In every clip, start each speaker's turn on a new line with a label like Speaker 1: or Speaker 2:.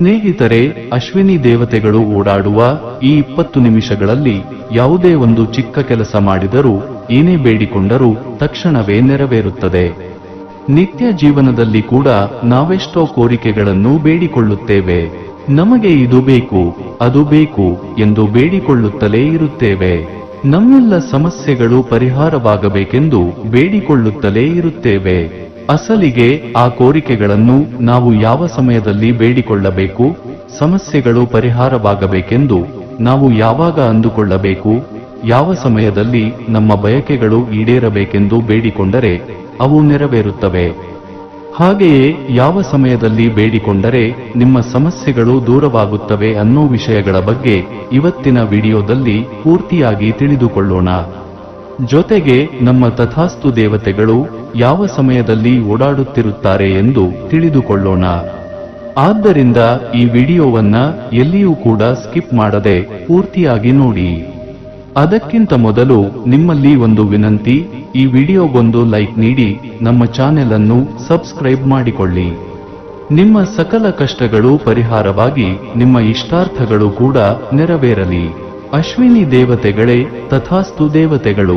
Speaker 1: ಸ್ನೇಹಿತರೆ, ಅಶ್ವಿನಿ ದೇವತೆಗಳು ಓಡಾಡುವ ಈ ಇಪ್ಪತ್ತು ನಿಮಿಷಗಳಲ್ಲಿ ಯಾವುದೇ ಒಂದು ಚಿಕ್ಕ ಕೆಲಸ ಮಾಡಿದರೂ ಏನೇ ಬೇಡಿಕೊಂಡರೂ ತಕ್ಷಣವೇ ನೆರವೇರುತ್ತದೆ. ನಿತ್ಯ ಜೀವನದಲ್ಲಿ ಕೂಡ ನಾವೆಷ್ಟೋ ಕೋರಿಕೆಗಳನ್ನು ಬೇಡಿಕೊಳ್ಳುತ್ತೇವೆ. ನಮಗೆ ಇದು ಬೇಕು, ಅದು ಬೇಕು ಎಂದು ಬೇಡಿಕೊಳ್ಳುತ್ತಲೇ ಇರುತ್ತೇವೆ. ನಮ್ಮೆಲ್ಲ ಸಮಸ್ಯೆಗಳು ಪರಿಹಾರವಾಗಬೇಕೆಂದು ಬೇಡಿಕೊಳ್ಳುತ್ತಲೇ ಇರುತ್ತೇವೆ. ಅಸಲಿಗೆ ಆ ಕೋರಿಕೆಗಳನ್ನು ನಾವು ಯಾವ ಸಮಯದಲ್ಲಿ ಬೇಡಿಕೊಳ್ಳಬೇಕು, ಸಮಸ್ಯೆಗಳು ಪರಿಹಾರವಾಗಬೇಕೆಂದು ನಾವು ಯಾವಾಗ ಅಂದುಕೊಳ್ಳಬೇಕು, ಯಾವ ಸಮಯದಲ್ಲಿ ನಮ್ಮ ಬಯಕೆಗಳು ಈಡೇರಬೇಕೆಂದು ಬೇಡಿಕೊಂಡರೆ ಅವು ನೆರವೇರುತ್ತವೆ. ಹಾಗೆಯೇ ಯಾವ ಸಮಯದಲ್ಲಿ ಬೇಡಿಕೊಂಡರೆ ನಿಮ್ಮ ಸಮಸ್ಯೆಗಳು ದೂರವಾಗುತ್ತವೆ ಅನ್ನೋ ವಿಷಯಗಳ ಬಗ್ಗೆ ಇವತ್ತಿನ ವಿಡಿಯೋದಲ್ಲಿ ಪೂರ್ತಿಯಾಗಿ ತಿಳಿದುಕೊಳ್ಳೋಣ. ಜೊತೆಗೆ ನಮ್ಮ ತಥಾಸ್ತು ದೇವತೆಗಳು ಯಾವ ಸಮಯದಲ್ಲಿ ಓಡಾಡುತ್ತಿರುತ್ತಾರೆ ಎಂದು ತಿಳಿದುಕೊಳ್ಳೋಣ. ಆದ್ದರಿಂದ ಈ ವಿಡಿಯೋವನ್ನ ಎಲ್ಲಿಯೂ ಕೂಡ ಸ್ಕಿಪ್ ಮಾಡದೆ ಪೂರ್ತಿಯಾಗಿ ನೋಡಿ. ಅದಕ್ಕಿಂತ ಮೊದಲು ನಿಮ್ಮಲ್ಲಿ ಒಂದು ವಿನಂತಿ, ಈ ವಿಡಿಯೋಗೊಂದು ಲೈಕ್ ನೀಡಿ, ನಮ್ಮ ಚಾನೆಲ್ ಅನ್ನು ಸಬ್ಸ್ಕ್ರೈಬ್ ಮಾಡಿಕೊಳ್ಳಿ. ನಿಮ್ಮ ಸಕಲ ಕಷ್ಟಗಳು ಪರಿಹಾರವಾಗಿ ನಿಮ್ಮ ಇಷ್ಟಾರ್ಥಗಳು ಕೂಡ ನೆರವೇರಲಿ. ಅಶ್ವಿನಿ ದೇವತೆಗಳೇ, ತಥಾಸ್ತು ದೇವತೆಗಳು.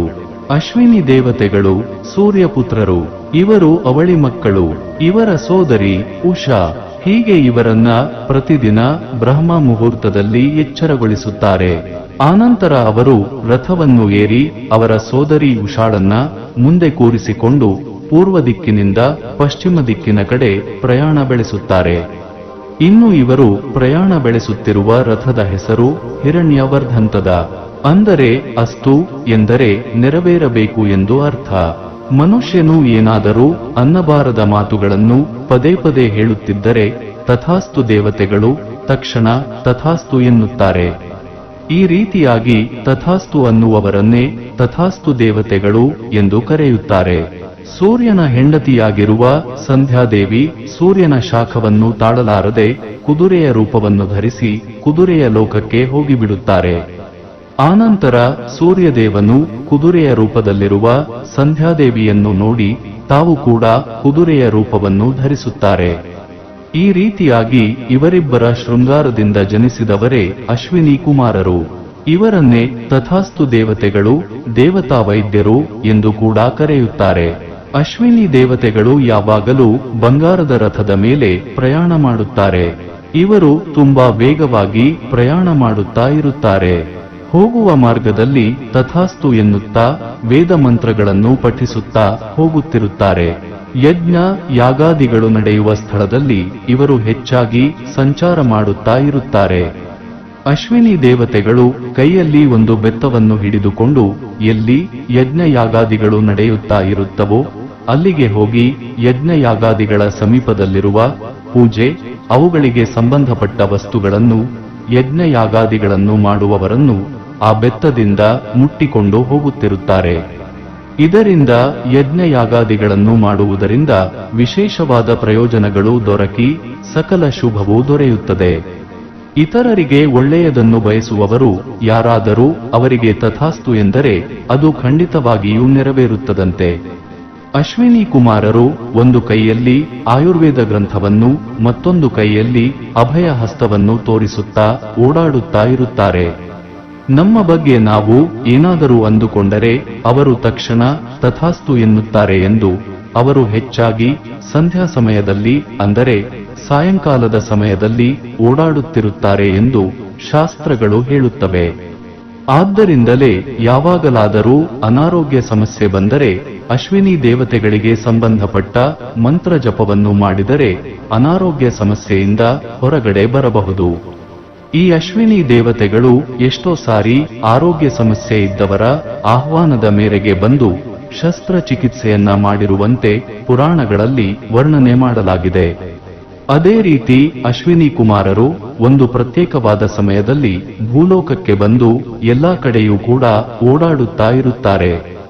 Speaker 1: ಅಶ್ವಿನಿ ದೇವತೆಗಳು, ಸೂರ್ಯಪುತ್ರರು. ಇವರು ಅವಳಿ ಮಕ್ಕಳು. ಇವರ ಸೋದರಿ ಉಷಾ. ಹೀಗೆ ಇವರನ್ನ ಪ್ರತಿದಿನ ಬ್ರಹ್ಮ ಮುಹೂರ್ತದಲ್ಲಿ ಎಚ್ಚರಗೊಳಿಸುತ್ತಾರೆ. ಆನಂತರ ಅವರು ರಥವನ್ನು ಏರಿ ಅವರ ಸೋದರಿ ಉಷಾಳನ್ನ ಮುಂದೆ ಕೂರಿಸಿಕೊಂಡು ಪೂರ್ವ ದಿಕ್ಕಿನಿಂದ ಪಶ್ಚಿಮ ದಿಕ್ಕಿನ ಕಡೆ ಪ್ರಯಾಣ ಬೆಳೆಸುತ್ತಾರೆ. ಇನ್ನು ಇವರು ಪ್ರಯಾಣ ಬೆಳೆಸುತ್ತಿರುವ ರಥದ ಹೆಸರು ಹಿರಣ್ಯವರ್ಧಂತದ. ಅಂದರೆ ಅಸ್ತು ಎಂದರೆ ನೆರವೇರಬೇಕು ಎಂದು ಅರ್ಥ. ಮನುಷ್ಯನು ಏನಾದರೂ ಅನ್ನಬಾರದ ಮಾತುಗಳನ್ನು ಪದೇ ಪದೇ ಹೇಳುತ್ತಿದ್ದರೆ ತಥಾಸ್ತು ದೇವತೆಗಳು ತಕ್ಷಣ ತಥಾಸ್ತು ಎನ್ನುತ್ತಾರೆ. ಈ ರೀತಿಯಾಗಿ ತಥಾಸ್ತು ಅನ್ನುವವರನ್ನೇ ತಥಾಸ್ತು ದೇವತೆಗಳು ಎಂದು ಕರೆಯುತ್ತಾರೆ. ಸೂರ್ಯನ ಹೆಂಡತಿಯಾಗಿರುವ ಸಂಧ್ಯಾದೇವಿ ಸೂರ್ಯನ ಶಾಖವನ್ನು ತಾಳಲಾರದೆ ಕುದುರೆಯ ರೂಪವನ್ನು ಧರಿಸಿ ಕುದುರೆಯ ಲೋಕಕ್ಕೆ ಹೋಗಿಬಿಡುತ್ತಾರೆ. ಆನಂತರ ಸೂರ್ಯದೇವನು ಕುದುರೆಯ ರೂಪದಲ್ಲಿರುವ ಸಂಧ್ಯಾದೇವಿಯನ್ನು ನೋಡಿ ತಾವು ಕೂಡ ಕುದುರೆಯ ರೂಪವನ್ನು ಧರಿಸುತ್ತಾರೆ. ಈ ರೀತಿಯಾಗಿ ಇವರಿಬ್ಬರ ಶೃಂಗಾರದಿಂದ ಜನಿಸಿದವರೇ ಅಶ್ವಿನಿ ಕುಮಾರರು. ಇವರನ್ನೇ ತಥಾಸ್ತು ದೇವತೆಗಳು ದೇವತಾ ವೈದ್ಯರು ಎಂದು ಕೂಡ ಕರೆಯುತ್ತಾರೆ. ಅಶ್ವಿನಿ ದೇವತೆಗಳು ಯಾವಾಗಲೂ ಬಂಗಾರದ ರಥದ ಮೇಲೆ ಪ್ರಯಾಣ ಮಾಡುತ್ತಾರೆ. ಇವರು ತುಂಬಾ ವೇಗವಾಗಿ ಪ್ರಯಾಣ ಮಾಡುತ್ತಾ ಇರುತ್ತಾರೆ. ಹೋಗುವ ಮಾರ್ಗದಲ್ಲಿ ತಥಾಸ್ತು ಎನ್ನುತ್ತಾ ವೇದ ಮಂತ್ರಗಳನ್ನು ಪಠಿಸುತ್ತಾ ಹೋಗುತ್ತಿರುತ್ತಾರೆ. ಯಜ್ಞ, ಯಾಗಾದಿಗಳು ನಡೆಯುವ ಸ್ಥಳದಲ್ಲಿ ಇವರು ಹೆಚ್ಚಾಗಿ ಸಂಚಾರ ಮಾಡುತ್ತಾ ಇರುತ್ತಾರೆ. ಅಶ್ವಿನಿ ದೇವತೆಗಳು ಕೈಯಲ್ಲಿ ಒಂದು ಬೆತ್ತವನ್ನು ಹಿಡಿದುಕೊಂಡು ಎಲ್ಲಿ ಯಜ್ಞ ಯಾಗಾದಿಗಳು ನಡೆಯುತ್ತಾ ಇರುತ್ತವೋ ಅಲ್ಲಿಗೆ ಹೋಗಿ ಯಜ್ಞಯಾಗಾದಿಗಳ ಸಮೀಪದಲ್ಲಿರುವ ಪೂಜೆ, ಅವುಗಳಿಗೆ ಸಂಬಂಧಪಟ್ಟ ವಸ್ತುಗಳನ್ನು, ಯಜ್ಞಯಾಗಾದಿಗಳನ್ನು ಮಾಡುವವರನ್ನು ಆ ಬೆತ್ತದಿಂದ ಮುಟ್ಟಿಕೊಂಡು ಹೋಗುತ್ತಿರುತ್ತಾರೆ. ಇದರಿಂದ ಯಜ್ಞಯಾಗಾದಿಗಳನ್ನು ಮಾಡುವುದರಿಂದ ವಿಶೇಷವಾದ ಪ್ರಯೋಜನಗಳು ದೊರಕಿ ಸಕಲ ಶುಭವೂ ದೊರೆಯುತ್ತದೆ. ಇತರರಿಗೆ ಒಳ್ಳೆಯದನ್ನು ಬಯಸುವವರು ಯಾರಾದರೂ ಅವರಿಗೆ ತಥಾಸ್ತು ಎಂದರೆ ಅದು ಖಂಡಿತವಾಗಿಯೂ ನೆರವೇರುತ್ತದಂತೆ. ಅಶ್ವಿನಿ ಕುಮಾರರು ಒಂದು ಕೈಯಲ್ಲಿ ಆಯುರ್ವೇದ ಗ್ರಂಥವನ್ನು, ಮತ್ತೊಂದು ಕೈಯಲ್ಲಿ ಅಭಯ ಹಸ್ತವನ್ನು ತೋರಿಸುತ್ತಾ ಓಡಾಡುತ್ತಾ ಇರುತ್ತಾರೆ. ನಮ್ಮ ಬಗ್ಗೆ ನಾವು ಏನಾದರೂ ಅಂದುಕೊಂಡರೆ ಅವರು ತಕ್ಷಣ ತಥಾಸ್ತು ಎನ್ನುತ್ತಾರೆ ಎಂದು ಅವರು ಹೆಚ್ಚಾಗಿ ಸಂಧ್ಯಾ ಸಮಯದಲ್ಲಿ, ಅಂದರೆ ಸಾಯಂಕಾಲದ ಸಮಯದಲ್ಲಿ ಓಡಾಡುತ್ತಿರುತ್ತಾರೆ ಎಂದು ಶಾಸ್ತ್ರಗಳು ಹೇಳುತ್ತವೆ. ಆದ್ದರಿಂದಲೇ ಯಾವಾಗಲಾದರೂ ಅನಾರೋಗ್ಯ ಸಮಸ್ಯೆ ಬಂದರೆ ಅಶ್ವಿನಿ ದೇವತೆಗಳಿಗೆ ಸಂಬಂಧಪಟ್ಟ ಮಂತ್ರ ಜಪವನ್ನು ಮಾಡಿದರೆ ಅನಾರೋಗ್ಯ ಸಮಸ್ಯೆಯಿಂದ ಹೊರಗಡೆ ಬರಬಹುದು. ಈ ಅಶ್ವಿನಿ ದೇವತೆಗಳು ಎಷ್ಟೋ ಸಾರಿ ಆರೋಗ್ಯ ಸಮಸ್ಯೆ ಇದ್ದವರ ಆಹ್ವಾನದ ಮೇರೆಗೆ ಬಂದು ಶಸ್ತ್ರಚಿಕಿತ್ಸೆಯನ್ನ ಮಾಡಿರುವಂತೆ ಪುರಾಣಗಳಲ್ಲಿ ವರ್ಣನೆ ಮಾಡಲಾಗಿದೆ. ಅದೇ ರೀತಿ ಅಶ್ವಿನಿ ಕುಮಾರರು ಒಂದು ಪ್ರತ್ಯೇಕವಾದ ಸಮಯದಲ್ಲಿ ಭೂಲೋಕಕ್ಕೆ ಬಂದು ಎಲ್ಲಾ ಕಡೆಯೂ ಕೂಡ ಓಡಾಡುತ್ತಾ ಇರುತ್ತಾರೆ.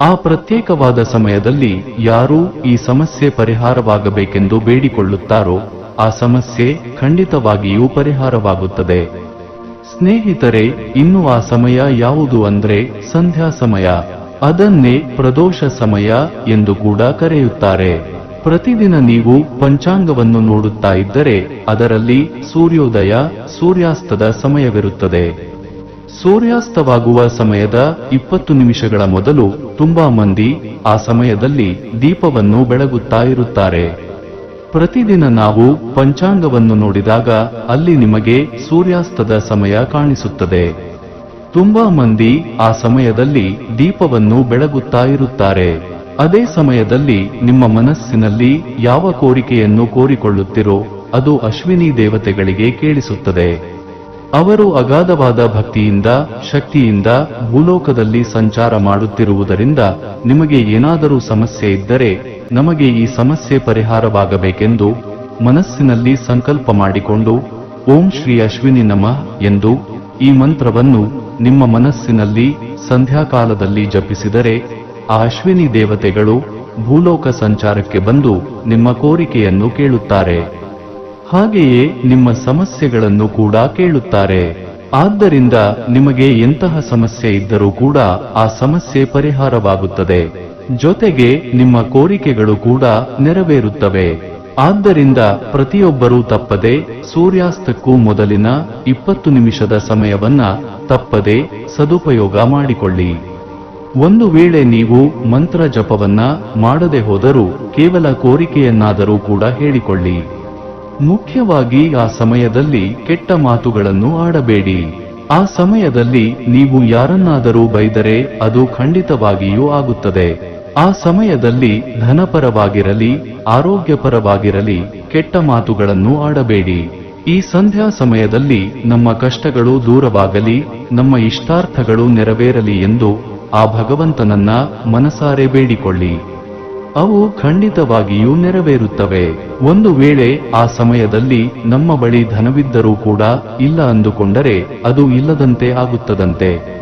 Speaker 1: ಆ ಪ್ರತ್ಯೇಕವಾದ ಸಮಯದಲ್ಲಿ ಯಾರು ಈ ಸಮಸ್ಯೆ ಪರಿಹಾರವಾಗಬೇಕೆಂದು ಬೇಡಿಕೊಳ್ಳುತ್ತಾರೋ, ಆ ಸಮಸ್ಯೆ ಖಂಡಿತವಾಗಿಯೂ ಪರಿಹಾರವಾಗುತ್ತದೆ. ಸ್ನೇಹಿತರೆ, ಇನ್ನು ಆ ಸಮಯ ಯಾವುದು ಅಂದ್ರೆ ಸಂಧ್ಯಾ ಸಮಯ. ಅದನ್ನೇ ಪ್ರದೋಷ ಸಮಯ ಎಂದು ಕೂಡ ಕರೆಯುತ್ತಾರೆ. ಪ್ರತಿದಿನ ನೀವು ಪಂಚಾಂಗವನ್ನು ನೋಡುತ್ತಾ ಇದ್ದರೆ ಅದರಲ್ಲಿ ಸೂರ್ಯೋದಯ, ಸೂರ್ಯಾಸ್ತದ ಸಮಯವಿರುತ್ತದೆ. ಸೂರ್ಯಾಸ್ತವಾಗುವ ಸಮಯದ ಇಪ್ಪತ್ತು ನಿಮಿಷಗಳ ಮೊದಲು ತುಂಬಾ ಮಂದಿ ಆ ಸಮಯದಲ್ಲಿ ದೀಪವನ್ನು ಬೆಳಗುತ್ತಾ ಇರುತ್ತಾರೆ. ಪ್ರತಿದಿನ ನಾವು ಪಂಚಾಂಗವನ್ನು ನೋಡಿದಾಗ ಅಲ್ಲಿ ನಿಮಗೆ ಸೂರ್ಯಾಸ್ತದ ಸಮಯ ಕಾಣಿಸುತ್ತದೆ. ತುಂಬಾ ಮಂದಿ ಆ ಸಮಯದಲ್ಲಿ ದೀಪವನ್ನು ಬೆಳಗುತ್ತಾ ಇರುತ್ತಾರೆ. ಅದೇ ಸಮಯದಲ್ಲಿ ನಿಮ್ಮ ಮನಸ್ಸಿನಲ್ಲಿ ಯಾವ ಕೋರಿಕೆಯನ್ನು ಕೋರಿಕೊಳ್ಳುತ್ತಿರೋ ಅದು ಅಶ್ವಿನಿ ದೇವತೆಗಳಿಗೆ ಕೇಳಿಸುತ್ತದೆ. ಅವರು ಅಗಾಧವಾದ ಭಕ್ತಿಯಿಂದ, ಶಕ್ತಿಯಿಂದ ಭೂಲೋಕದಲ್ಲಿ ಸಂಚಾರ ಮಾಡುತ್ತಿರುವುದರಿಂದ ನಿಮಗೆ ಏನಾದರೂ ಸಮಸ್ಯೆ ಇದ್ದರೆ ನಮಗೆ ಈ ಸಮಸ್ಯೆ ಪರಿಹಾರವಾಗಬೇಕೆಂದು ಮನಸ್ಸಿನಲ್ಲಿ ಸಂಕಲ್ಪ ಮಾಡಿಕೊಂಡು ಓಂ ಶ್ರೀ ಅಶ್ವಿನಿ ನಮಃ ಎಂದು ಈ ಮಂತ್ರವನ್ನು ನಿಮ್ಮ ಮನಸ್ಸಿನಲ್ಲಿ ಸಂಧ್ಯಾಕಾಲದಲ್ಲಿ ಜಪಿಸಿದರೆ ಆ ಅಶ್ವಿನಿ ದೇವತೆಗಳು ಭೂಲೋಕ ಸಂಚಾರಕ್ಕೆ ಬಂದು ನಿಮ್ಮ ಕೋರಿಕೆಯನ್ನು ಕೇಳುತ್ತಾರೆ. ಹಾಗೆಯೇ ನಿಮ್ಮ ಸಮಸ್ಯೆಗಳನ್ನು ಕೂಡ ಕೇಳುತ್ತಾರೆ. ಆದ್ದರಿಂದ ನಿಮಗೆ ಎಂತಹ ಸಮಸ್ಯೆ ಇದ್ದರೂ ಕೂಡ ಆ ಸಮಸ್ಯೆ ಪರಿಹಾರವಾಗುತ್ತದೆ. ಜೊತೆಗೆ ನಿಮ್ಮ ಕೋರಿಕೆಗಳು ಕೂಡ ನೆರವೇರುತ್ತವೆ. ಆದ್ದರಿಂದ ಪ್ರತಿಯೊಬ್ಬರೂ ತಪ್ಪದೆ ಸೂರ್ಯಾಸ್ತಕ್ಕೂ ಮೊದಲಿನ ಇಪ್ಪತ್ತು ನಿಮಿಷದ ಸಮಯವನ್ನ ತಪ್ಪದೆ ಸದುಪಯೋಗ ಮಾಡಿಕೊಳ್ಳಿ. ಒಂದು ವೇಳೆ ನೀವು ಮಂತ್ರ ಜಪವನ್ನ ಮಾಡದೆ ಹೋದರೂ ಕೇವಲ ಕೋರಿಕೆಯನ್ನಾದರೂ ಕೂಡ ಹೇಳಿಕೊಳ್ಳಿ. ಮುಖ್ಯವಾಗಿ ಆ ಸಮಯದಲ್ಲಿ ಕೆಟ್ಟ ಮಾತುಗಳನ್ನು ಆಡಬೇಡಿ. ಆ ಸಮಯದಲ್ಲಿ ನೀವು ಯಾರನ್ನಾದರೂ ಬೈದರೆ ಅದು ಖಂಡಿತವಾಗಿಯೂ ಆಗುತ್ತದೆ. ಆ ಸಮಯದಲ್ಲಿ ಧನಪರವಾಗಿರಲಿ, ಆರೋಗ್ಯಪರವಾಗಿರಲಿ ಕೆಟ್ಟ ಮಾತುಗಳನ್ನು ಆಡಬೇಡಿ. ಈ ಸಂಧ್ಯಾ ಸಮಯದಲ್ಲಿ ನಮ್ಮ ಕಷ್ಟಗಳು ದೂರವಾಗಲಿ, ನಮ್ಮ ಇಷ್ಟಾರ್ಥಗಳು ನೆರವೇರಲಿ ಎಂದು ಆ ಭಗವಂತನನ್ನ ಮನಸಾರೆ ಬೇಡಿಕೊಳ್ಳಿ. ಅವು ಖಂಡಿತವಾಗಿಯೂ ನೆರವೇರುತ್ತವೆ. ಒಂದು ವೇಳೆ ಆ ಸಮಯದಲ್ಲಿ ನಮ್ಮ ಬಳಿ ಧನವಿದ್ದರೂ ಕೂಡ ಇಲ್ಲ ಅಂದುಕೊಂಡರೆ ಅದು ಇಲ್ಲದಂತೆ ಆಗುತ್ತದಂತೆ.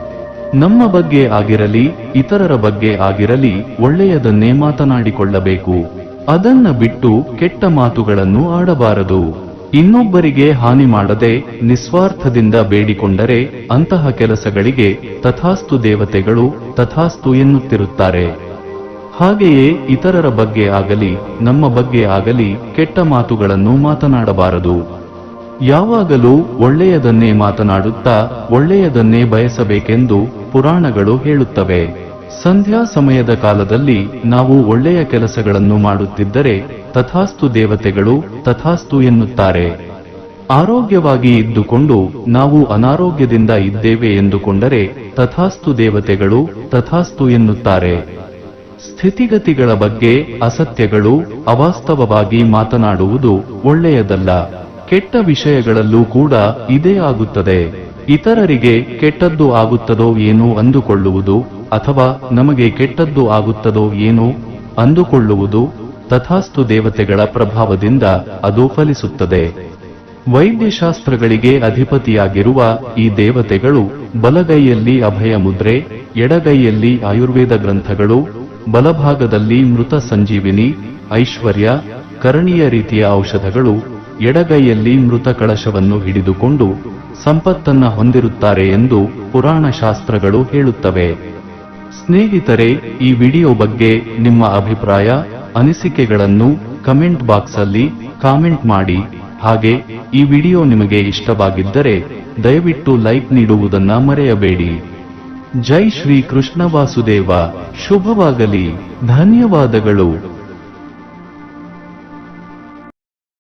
Speaker 1: ನಮ್ಮ ಬಗ್ಗೆ ಆಗಿರಲಿ, ಇತರರ ಬಗ್ಗೆ ಆಗಿರಲಿ ಒಳ್ಳೆಯದನ್ನೇ ಮಾತನಾಡಿಕೊಳ್ಳಬೇಕು. ಅದನ್ನ ಬಿಟ್ಟು ಕೆಟ್ಟ ಮಾತುಗಳನ್ನು ಆಡಬಾರದು. ಇನ್ನೊಬ್ಬರಿಗೆ ಹಾನಿ ಮಾಡದೆ ನಿಸ್ವಾರ್ಥದಿಂದ ಬೇಡಿಕೊಂಡರೆ ಅಂತಹ ಕೆಲಸಗಳಿಗೆ ತಥಾಸ್ತು ದೇವತೆಗಳು ತಥಾಸ್ತು ಎನ್ನುತ್ತಿರುತ್ತಾರೆ. ಹಾಗೆಯೇ ಇತರರ ಬಗ್ಗೆ ಆಗಲಿ, ನಮ್ಮ ಬಗ್ಗೆ ಆಗಲಿ ಕೆಟ್ಟ ಮಾತುಗಳನ್ನು ಮಾತನಾಡಬಾರದು. ಯಾವಾಗಲೂ ಒಳ್ಳೆಯದನ್ನೇ ಮಾತನಾಡುತ್ತಾ ಒಳ್ಳೆಯದನ್ನೇ ಬಯಸಬೇಕೆಂದು ಪುರಾಣಗಳು ಹೇಳುತ್ತವೆ. ಸಂಧ್ಯಾ ಸಮಯದ ಕಾಲದಲ್ಲಿ ನಾವು ಒಳ್ಳೆಯ ಕೆಲಸಗಳನ್ನು ಮಾಡುತ್ತಿದ್ದರೆ ತಥಾಸ್ತು ದೇವತೆಗಳು ತಥಾಸ್ತು ಎನ್ನುತ್ತಾರೆ. ಆರೋಗ್ಯವಾಗಿ ಇದ್ದುಕೊಂಡು ನಾವು ಅನಾರೋಗ್ಯದಿಂದ ಇದ್ದೇವೆ ಎಂದುಕೊಂಡರೆ ತಥಾಸ್ತು ದೇವತೆಗಳು ತಥಾಸ್ತು ಎನ್ನುತ್ತಾರೆ. ಸ್ಥಿತಿಗತಿಗಳ ಬಗ್ಗೆ ಅಸತ್ಯಗಳು ಅವಾಸ್ತವವಾಗಿ ಮಾತನಾಡುವುದು ಒಳ್ಳೆಯದಲ್ಲ. ಕೆಟ್ಟ ವಿಷಯಗಳಲ್ಲೂ ಕೂಡ ಇದೇ ಆಗುತ್ತದೆ. ಇತರರಿಗೆ ಕೆಟ್ಟದ್ದು ಆಗುತ್ತದೋ ಏನೋ ಅಂದುಕೊಳ್ಳುವುದು ಅಥವಾ ನಮಗೆ ಕೆಟ್ಟದ್ದು ಆಗುತ್ತದೋ ಏನೋ ಅಂದುಕೊಳ್ಳುವುದು ತಥಾಸ್ತು ದೇವತೆಗಳ ಪ್ರಭಾವದಿಂದ ಅದು ಫಲಿಸುತ್ತದೆ. ವೈದ್ಯಶಾಸ್ತ್ರಗಳಿಗೆ ಅಧಿಪತಿಯಾಗಿರುವ ಈ ದೇವತೆಗಳು ಬಲಗೈಯಲ್ಲಿ ಅಭಯ ಮುದ್ರೆ ಎಡಗೈಯಲ್ಲಿ ಆಯುರ್ವೇದ ಗ್ರಂಥಗಳು, ಬಲಭಾಗದಲ್ಲಿ ಮೃತ ಸಂಜೀವಿನಿ, ಐಶ್ವರ್ಯ, ಕರಣೀಯ ರೀತಿಯ ಔಷಧಗಳು, ಎಡಗೈಯಲ್ಲಿ ಮೃತ ಕಳಶವನ್ನು ಹಿಡಿದುಕೊಂಡು ಸಂಪತ್ತನ್ನ ಹೊಂದಿರುತ್ತಾರೆ ಎಂದು ಪುರಾಣ ಶಾಸ್ತ್ರಗಳು ಹೇಳುತ್ತವೆ. ಸ್ನೇಹಿತರೆ, ಈ ವಿಡಿಯೋ ಬಗ್ಗೆ ನಿಮ್ಮ ಅಭಿಪ್ರಾಯ, ಅನಿಸಿಕೆಗಳನ್ನು ಕಮೆಂಟ್ ಬಾಕ್ಸ್ ಅಲ್ಲಿ ಕಾಮೆಂಟ್ ಮಾಡಿ. ಹಾಗೆ, ಈ ವಿಡಿಯೋ ನಿಮಗೆ ಇಷ್ಟವಾಗಿದ್ದರೆ, ದಯವಿಟ್ಟು ಲೈಕ್ ನೀಡುವುದನ್ನ ಮರೆಯಬೇಡಿ. ಜೈ ಶ್ರೀ ಕೃಷ್ಣ ವಾಸುದೇವ. ಶುಭವಾಗಲಿ. ಧನ್ಯವಾದಗಳು.